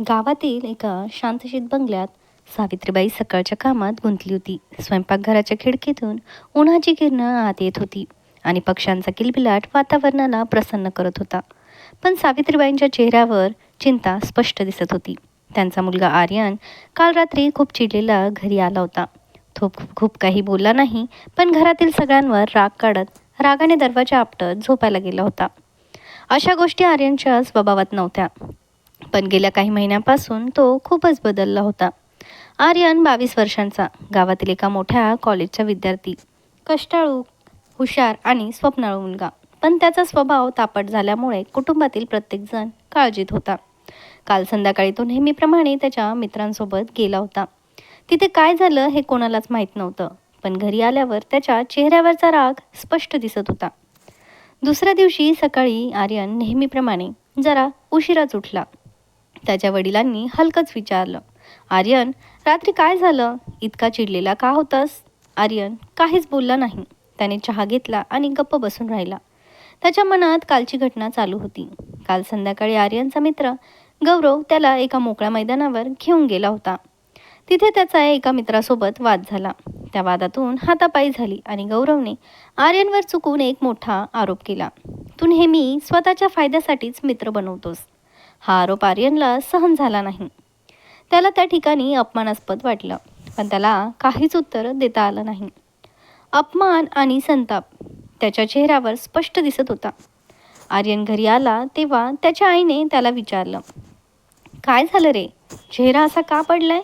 गावातील एका शांतशीत बंगल्यात सावित्रीबाई सकाळच्या कामात गुंतली होती. स्वयंपाकघराच्या खिडकीतून उन्हाची किरणं आत येत होती आणि पक्ष्यांचा किलबिलाट वातावरणाला प्रसन्न करत होता. पण सावित्रीबाईंच्या चेहऱ्यावर चिंता स्पष्ट दिसत होती. त्यांचा मुलगा आर्यन काल रात्री खूप चिडलेला घरी आला होता. तो खूप खूप काही बोलला नाही पण घरातील सगळ्यांवर राग काढत रागाने दरवाजा आपटत झोपायला गेला होता. अशा गोष्टी आर्यनच्या स्वभावात नव्हत्या. पण गेल्या काही महिन्यांपासून तो खूपच बदलला होता. आर्यन बावीस वर्षांचा गावातील एका मोठ्या कॉलेजचा विद्यार्थी. कष्टाळू हुशार आणि स्वप्नाळू मुलगा. पण त्याचा स्वभाव तापट झाल्यामुळे कुटुंबातील प्रत्येकजण काळजीत होता. काल संध्याकाळी तो नेहमीप्रमाणे त्याच्या मित्रांसोबत गेला होता. तिथे काय झालं हे कोणालाच माहीत नव्हतं पण घरी आल्यावर त्याच्या चेहऱ्यावरचा राग स्पष्ट दिसत होता. दुसऱ्या दिवशी सकाळी आर्यन नेहमीप्रमाणे जरा उशिराच उठला. त्याच्या वडिलांनी हलकंच विचारलं आर्यन रात्री काय झालं? इतका चिडलेला का होतास? आर्यन काहीच बोलला नाही. त्याने चहा घेतला आणि गप्प बसून राहिला. त्याच्या मनात कालची घटना चालू होती. काल संध्याकाळी आर्यनचा मित्र गौरव त्याला एका मोकळ्या मैदानावर घेऊन गेला होता. तिथे त्याचा एका मित्रासोबत वाद झाला. त्या वादातून हातापायी झाली आणि गौरवने आर्यनवर चुकून एक मोठा आरोप केला. तू नेहमी स्वतःच्या फायद्यासाठीच मित्र बनवतोस. हा आरोप आर्यनला सहन झाला नाही. त्याला त्या ठिकाणी अपमानास्पद वाटलं पण त्याला काहीच उत्तर देता आलं नाही. अपमान आणि संताप त्याच्या चेहऱ्यावर स्पष्ट दिसत होता. आर्यन घरी आला तेव्हा त्याच्या आईने त्याला विचारलं काय झालं रे? चेहरा असा का पडलाय?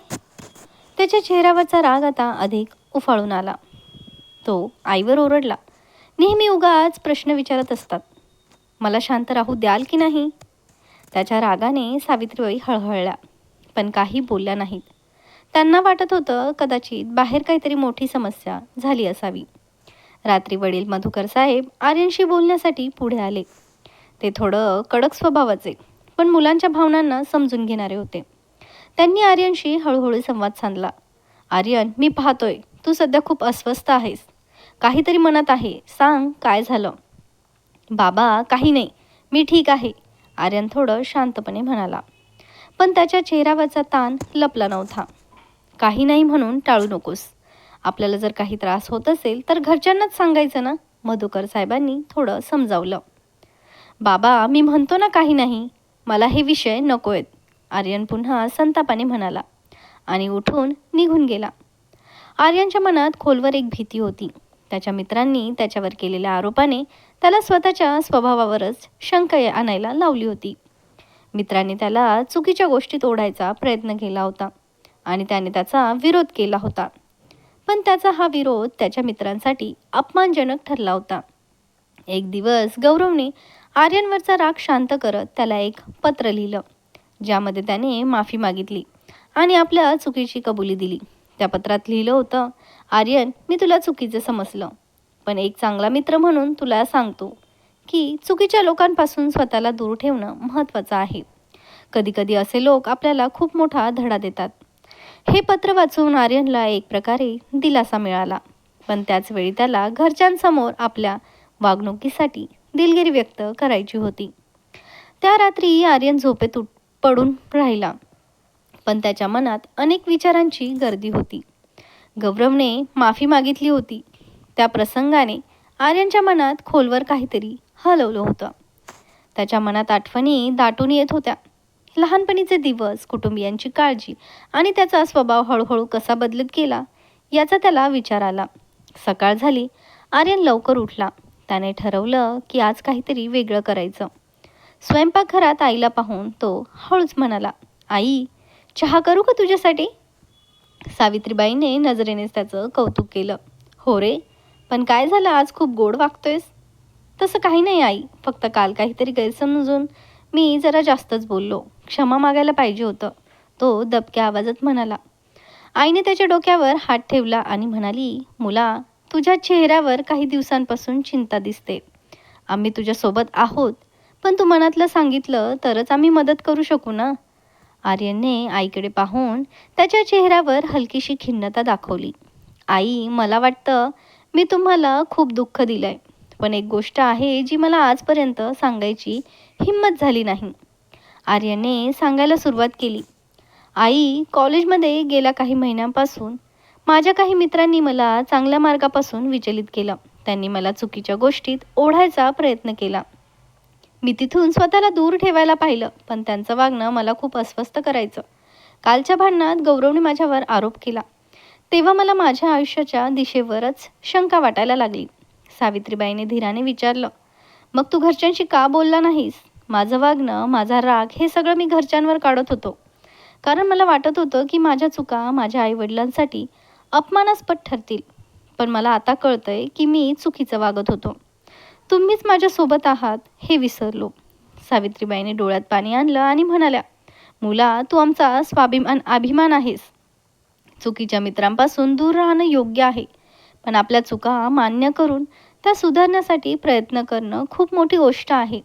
त्याच्या चेहऱ्यावरचा राग आता अधिक उफाळून आला. तो आईवर ओरडला नेहमी उगाच प्रश्न विचारत असतात. मला शांत राहू द्याल की नाही? त्याच्या रागाने सावित्रीबाई हळहळल्या पण काही बोलल्या नाहीत. त्यांना वाटत होतं कदाचित बाहेर काहीतरी मोठी समस्या झाली असावी. रात्री वडील मधुकर साहेब आर्यनशी बोलण्यासाठी पुढे आले. ते थोडं कडक स्वभावाचे पण मुलांच्या भावनांना समजून घेणारे होते. त्यांनी आर्यनशी हळूहळू संवाद साधला. आर्यन मी पाहतोय तू सध्या खूप अस्वस्थ आहेस. काहीतरी मनात आहे सांग काय झालं? बाबा काही नाही. मी ठीक आहे. आर्यन थोडं शांतपणे म्हणाला. पण त्याच्या चेहऱ्यावरचा ताण लपला नव्हता. काही नाही म्हणून टाळू नकोस. आपल्याला जर काही त्रास होत असेल तर घरच्यांनाच सांगायचं ना? मधुकर साहेबांनी थोडं समजावलं. बाबा मी म्हणतो ना काही नाही. मला हे विषय नको आहेत. आर्यन पुन्हा संतापाने म्हणाला आणि उठून निघून गेला. आर्यनच्या मनात खोलवर एक भीती होती. त्याच्या मित्रांनी त्याच्यावर केलेल्या आरोपाने त्याला स्वतःच्या स्वभावावरच शंका आणायला लावली होती. मित्रांनी त्याला चुकीच्या गोष्टीत ओढायचा प्रयत्न केला होता आणि त्याने त्याचा विरोध केला होता. पण त्याचा हा विरोध त्याच्या मित्रांसाठी अपमानजनक ठरला होता. एक दिवस गौरवने आर्यनवरचा राग शांत करत त्याला एक पत्र लिहिलं ज्यामध्ये त्याने माफी मागितली आणि आपल्या चुकीची कबुली दिली. त्या पत्रात लिहिलं होतं आर्यन मी तुला चुकीचं समजलं. पण एक चांगला मित्र म्हणून तुला सांगतो की चुकीच्या लोकांपासून स्वतःला दूर ठेवणं महत्त्वाचं आहे. कधीकधी असे लोक आपल्याला खूप मोठा धडा देतात. हे पत्र वाचून आर्यनला एक प्रकारे दिलासा मिळाला. पण त्याचवेळी त्याला घरच्यांसमोर आपल्या वागणुकीसाठी दिलगिरी व्यक्त करायची होती. त्या रात्री आर्यन झोपेत पडून राहिला. पण त्याच्या मनात अनेक विचारांची गर्दी होती. गौरवने माफी मागितली होती. त्या प्रसंगाने आर्यनच्या मनात खोलवर काहीतरी हलवलं होतं. त्याच्या मनात आठवणी दाटून येत होत्या. लहानपणीचे दिवस कुटुंबियांची काळजी आणि त्याचा स्वभाव हळूहळू कसा बदलत गेला याचा त्याला विचार आला. सकाळ झाली. आर्यन लवकर उठला. त्याने ठरवलं की आज काहीतरी वेगळं करायचं. स्वयंपाकघरात आईला पाहून तो हळूच म्हणाला आई चहा करू का तुझ्यासाठी? सावित्रीबाईने नजरेनेच त्याचं कौतुक केलं. हो रे पण काय झालं? आज खूप गोड वागतोयस. तसं काही नाही आई फक्त काल काहीतरी गैरसमजून मी जरा जास्तच बोललो. क्षमा मागायला पाहिजे होतं. तो दबक्या आवाजात म्हणाला. आईने त्याच्या डोक्यावर हात ठेवला आणि म्हणाली मुला तुझ्या चेहऱ्यावर काही दिवसांपासून चिंता दिसते. आम्ही तुझ्यासोबत आहोत पण तू मनातलं सांगितलं तरच आम्ही मदत करू शकू ना? आर्यनने आईकडे पाहून त्याच्या चेहऱ्यावर हलकीशी खिन्नता दाखवली. आई मला वाटतं मी तुम्हाला खूप दुःख दिलंय पण एक गोष्ट आहे जी मला आजपर्यंत सांगायची हिंमत झाली नाही. आर्यने सांगायला सुरुवात केली. आई कॉलेजमध्ये गेल्या काही महिन्यांपासून माझ्या काही मित्रांनी मला चांगल्या मार्गापासून विचलित केलं. त्यांनी मला चुकीच्या गोष्टीत ओढायचा प्रयत्न केला. मी तिथून स्वतःला दूर ठेवायला पाहिलं पण त्यांचं वागणं मला खूप अस्वस्थ करायचं. कालच्या भांडणात गौरवने माझ्यावर आरोप केला. तेव्हा मला माझ्या आयुष्याच्या दिशेवरच शंका वाटायला लागली. सावित्रीबाईने धीराने विचारलं मग तू घरच्यांशी का बोलला नाहीस? माझं वागणं माझा राग हे सगळं मी घरच्यांवर काढत होतो. कारण मला वाटत होतं की माझ्या चुका माझ्या आईवडिलांसाठी अपमानास्पद ठरतील. पण मला आता कळतंय की मी चुकीचं वागत होतो. तुम्हीच माझ्यासोबत आहात हे विसरलो. सावित्रीबाईने डोळ्यात पाणी आणलं आणि म्हणाल्या मुला तू आमचा स्वाभिमान अभिमान आहेस. चुकीच्या मित्रांपासून दूर राहणं योग्य आहे. पण आपल्या चुका मान्य करून त्या सुधारण्यासाठी प्रयत्न करणं खूप मोठी गोष्ट आहे.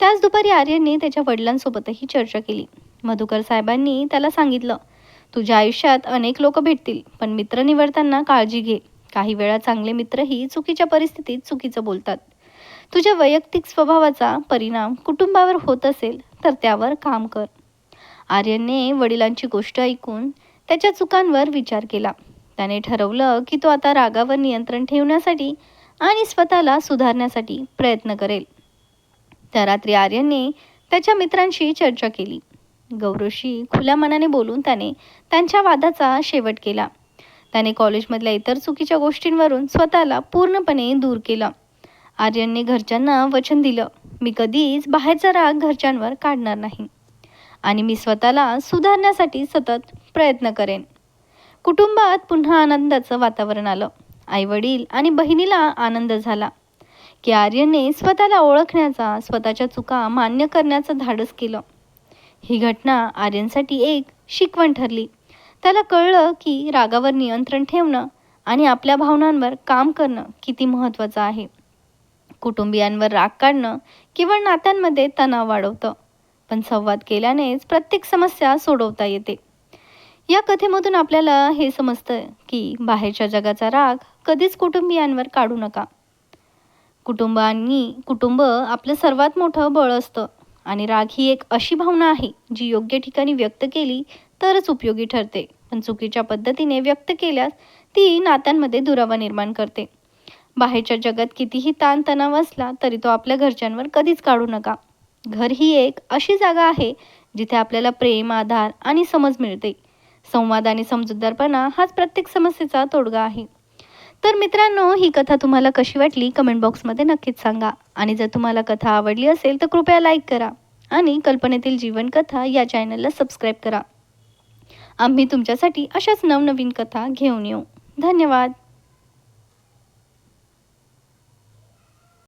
त्याच दुपारी आर्यनने त्याच्या वडिलांसोबतही चर्चा केली. मधुकर साहेबांनी त्याला सांगितलं तुझ्या आयुष्यात अनेक लोक भेटतील पण मित्र निवडताना काळजी घे. काही वेळा चांगले मित्रही चुकीच्या परिस्थितीत चुकीचं बोलतात. तुझ्या वैयक्तिक स्वभावाचा परिणाम कुटुंबावर होत असेल तर त्यावर काम कर. आर्यनने वडिलांची गोष्ट ऐकून त्याच्या चुकांवर विचार केला. त्याने ठरवलं की तो आता रागावर नियंत्रण ठेवण्यासाठी आणि स्वतःला सुधारण्यासाठी प्रयत्न करेल. त्या रात्री आर्यनने त्याच्या मित्रांशी चर्चा केली. गौरवशी खुल्या मनाने बोलून त्याने त्यांच्या वादाचा शेवट केला. त्याने कॉलेजमधल्या इतर चुकीच्या गोष्टींवरून स्वतःला पूर्णपणे दूर केलं. आर्यनने घरच्यांना वचन दिलं. मी कधीच बाहेरचा राग घरच्यांवर काढणार नाही. आणि मी स्वतःला सुधारण्यासाठी सतत प्रयत्न करेन. कुटुंबात पुन्हा आनंदाचं वातावरण आलं. आईवडील आणि बहिणीला आनंद झाला. की आर्यनने स्वतःला ओळखण्याचा स्वतःच्या चुका मान्य करण्याचं धाडस केलं. ही घटना आर्यनसाठी एक शिकवण ठरली. त्याला कळलं की रागावर नियंत्रण ठेवणं आणि आपल्या भावनांवर काम करणं किती महत्त्वाचं आहे. कुटुंबियांवर राग काढणं केवळ नात्यांमध्ये तणाव वाढवतं. पण संवाद केल्यानेच प्रत्येक समस्या सोडवता येते. या कथेमधून आपल्याला हे समजतं की बाहेरच्या जगाचा राग कधीच कुटुंबियांवर काढू नका. कुटुंबांनी कुटुंब आपलं सर्वात मोठं बळ असतं आणि राग ही एक अशी भावना आहे जी योग्य ठिकाणी व्यक्त केली तरच उपयोगी ठरते. पण चुकीच्या पद्धतीने व्यक्त केल्यास ती नात्यांमध्ये दुरावा निर्माण करते. बाहेरच्या जगात कितीही ताणतणाव असला तरी तो आपल्या घरच्यांवर कधीच काढू नका. घर ही एक अशी जागा आहे जिथे आपल्याला प्रेम आधार आणि समज मिळते. संवाद आणि समजूतदारपणा हाच प्रत्येक समस्येचा तोडगा आहे. तर मित्रांनो ही कथा तुम्हाला कशी वाटली? कमेंट बॉक्समध्ये नक्कीच सांगा. आणि जर तुम्हाला कथा आवडली असेल तर कृपया लाईक करा. आणि कल्पनेतील जीवनकथा या चॅनलला सबस्क्राईब करा. आम्ही तुमच्यासाठी अशाच नवनवीन कथा घेऊन येऊ. धन्यवाद.